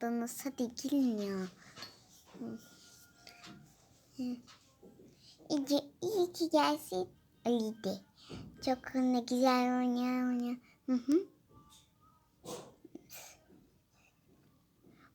Danız hadi gelin ya. İyi, iyi ki gelsin Ali de. Çok ne güzel oynuyor oynuyor. Hı hı.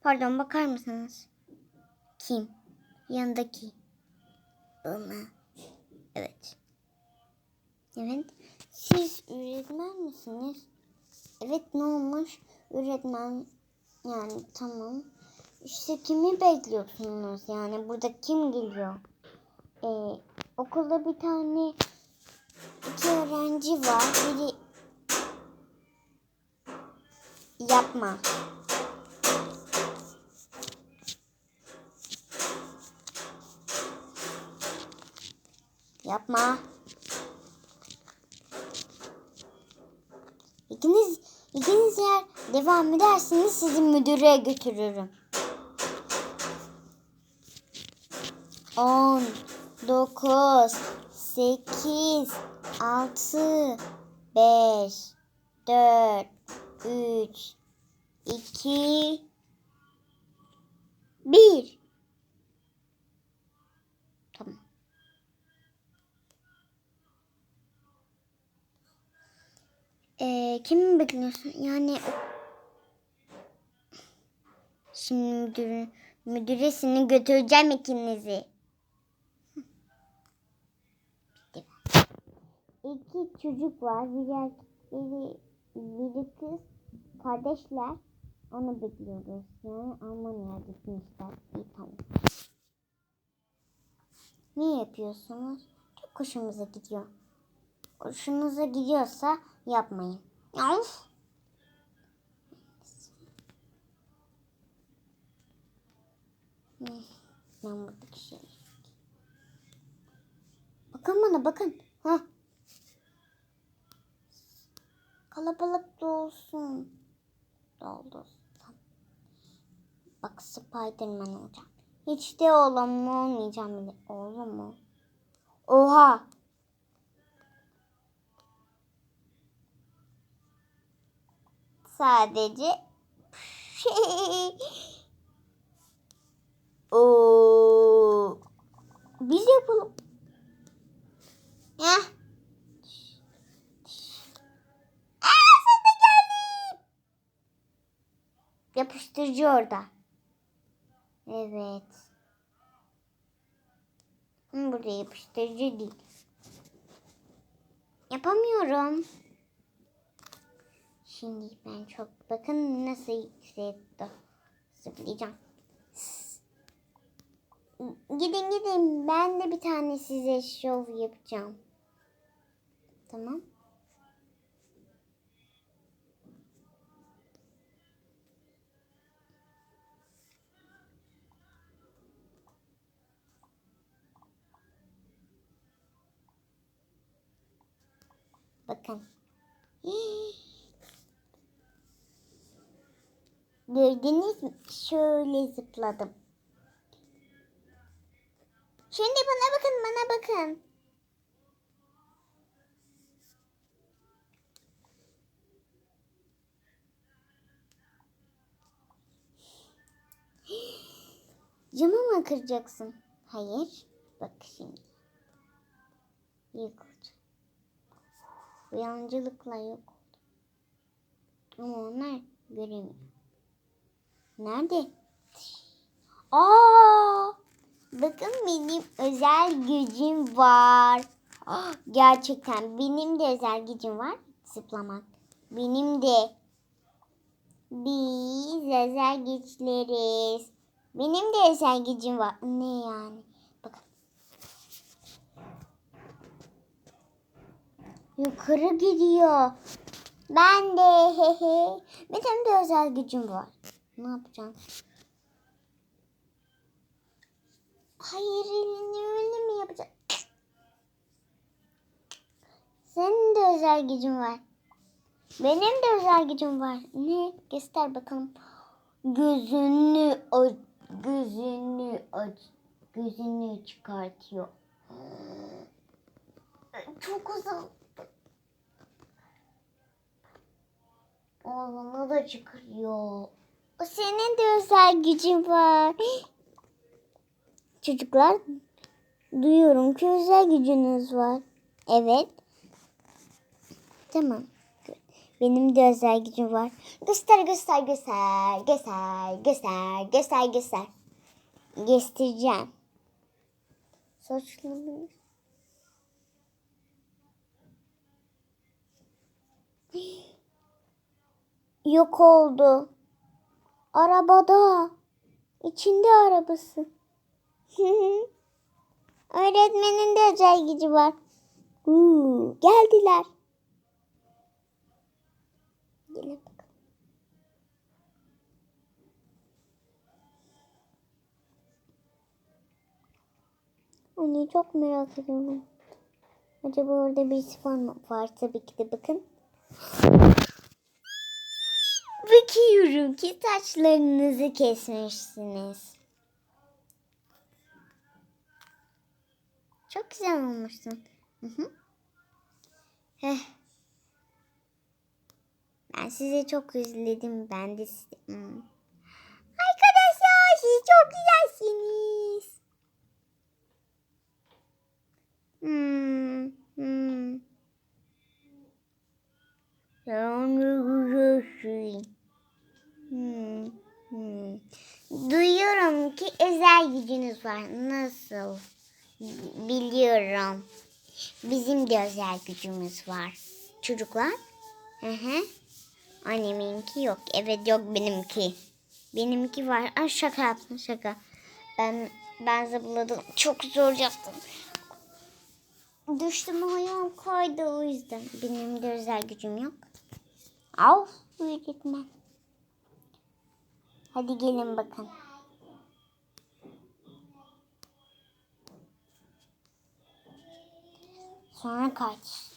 Pardon bakar mısınız? Kim? Yanındaki. Bana. Evet. Evet. Siz öğretmen misiniz? Evet ne olmuş? Öğretmen yani tamam. İşte kimi bekliyorsunuz yani burada kim geliyor? Ee, okulda bir tane iki öğrenci var. Biri yapma. Yapma. İkiniz, ikiniz eğer devam ederseniz sizi müdüre götürürüm. 10, 9, 8, 6, 5, 4, 3, 2, 1. Tamam. Ee, kimi bekliyorsun? Yani şimdi müdür, müdüresini götüreceğim ikinizi. İki çocuk var. Biri, erkek, biri, biri kız. Kardeşler. Onu bekliyoruz. Yani Almanya'ya gitmişler. İyi tamam. Ne yapıyorsunuz? Çok hoşumuza gidiyor. Hoşunuza gidiyorsa yapmayın. Ya Of. Ben buradaki şey. Bakın bana bakın. Ha. Kalabalık da olsun. Doldu. Bak Spiderman olacağım. Hiç de oğlum olmayacağım bile. Oğlum mu? Oha. Sadece Oo. Biz yapalım. Heh. Yapıştırıcı orada. Evet. Burada yapıştırıcı değil. Yapamıyorum. Şimdi ben çok bakın nasıl hissettim. Zıplayacağım. Gidin gidin. Ben de bir tane size şov yapacağım. Tamam. Bakın. Gördünüz mü? Şöyle zıpladım. Şimdi bana bakın, bana bakın. Camı mı kıracaksın? Hayır. Bak şimdi. Yok olacak. Uyancılıkla yok oldu. Ama onlar göremiyor. Nerede? Aa! Bakın benim özel gücüm var. Ah, Gerçekten benim de özel gücüm var. Zıplamak. Benim de. Biz özel güçleriz. Benim de özel gücüm var. Ne yani? Bakın. Yukarı gidiyor. Ben de hehe. Benim de özel gücüm var. Ne yapacağım? Hayır elini öyle mi yapacak? Senin de özel gücün var. Benim de özel gücüm var. Ne? Göster bakalım. Gözünü aç. Gözünü aç. Gözünü çıkartıyor. Çok uzak. Ağzını da çıkarıyor. O senin de özel gücüm var. Çocuklar duyuyorum ki özel gücünüz var. Evet. Tamam. Benim de özel gücüm var. Göster göster göster. Göster göster göster göster. Göstereceğim. Saçlarımı. Yok oldu. Arabada. İçinde arabası. Öğretmenin de özel gücü var. Uuu, geldiler. Gelin bakalım. Onu çok merak ediyorum. Acaba orada bir var mı? Var tabii ki de bakın. Bakıyorum ki saçlarınızı kesmişsiniz. Çok güzel olmuşsun. Ben sizi çok üzüldüm. Ben de sizi... Hmm. Arkadaşlar siz çok güzelsiniz. Hmm. Hmm. Sen de güzelsin. Hmm. Hmm. Duyuyorum ki var. Nasıl? Biliyorum. Bizim de özel gücümüz var. Çocuklar? Hı hı. Anneminki yok. Evet yok benimki. Benimki var. Ay şaka yaptım şaka. Ben ben zıpladım. Çok zor yaptım. Düştüm ayağım kaydı o yüzden. Benim de özel gücüm yok. Av öğretmen. Hadi gelin bakın. Sonra kaç.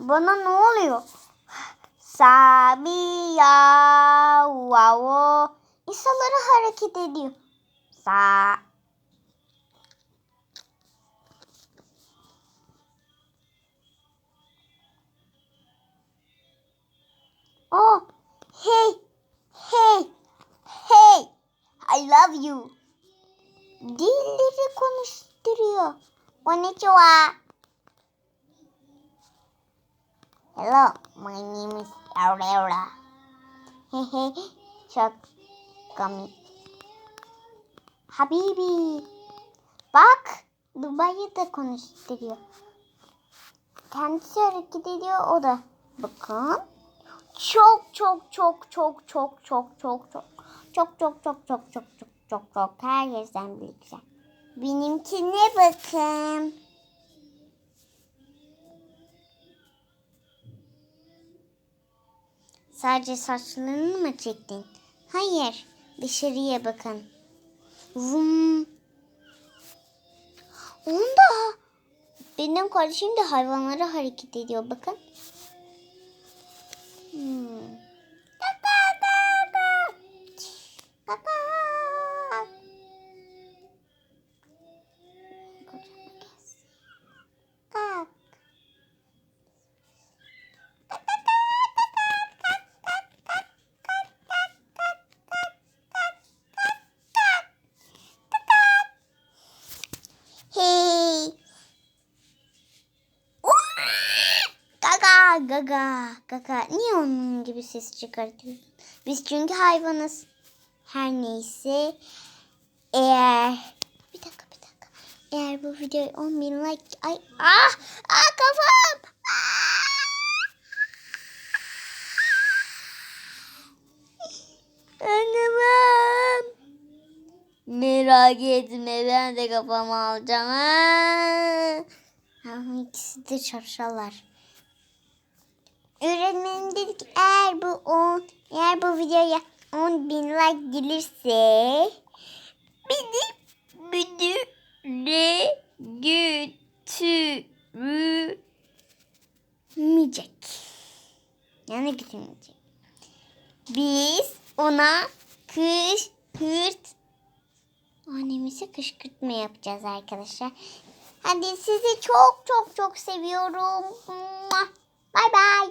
Bana ne oluyor? Sabiya wow. İnsanları hareket ediyor. Sa love you. Dilleri konuşturuyor. Konnichiwa. Hello, my name is Aurora. Hehe, çok komik. Habibi. Bak, Dubai'yi de konuşturuyor. Kendisi hareket ediyor o da. Bakın. Çok çok çok çok çok çok çok çok çok çok çok çok çok çok çok çok herkesten büyük güzel. Benimkine bakın. Sadece saçlarını mı çektin? Hayır. Dışarıya bakın. Vum. Onda. Benim kardeşim de hayvanlara hareket ediyor. Bakın. Hmm. Gaga. Niye onun gibi ses çıkartıyorsun? Biz çünkü hayvanız. Her neyse. Eğer bir dakika bir dakika. Eğer bu videoya 10 bin like ay ah ah kafam. Ah! Anlamam. Merak etme ben de kafamı alacağım. Ha. Ama ikisi de çarşalar. Öğretmenim dedi ki eğer bu 10 eğer bu videoya 10 bin like gelirse beni müdüre götürmeyecek. Yani götürmeyecek. Biz ona kışkırt annemize kışkırtma yapacağız arkadaşlar. Hadi sizi çok çok çok seviyorum. Mua.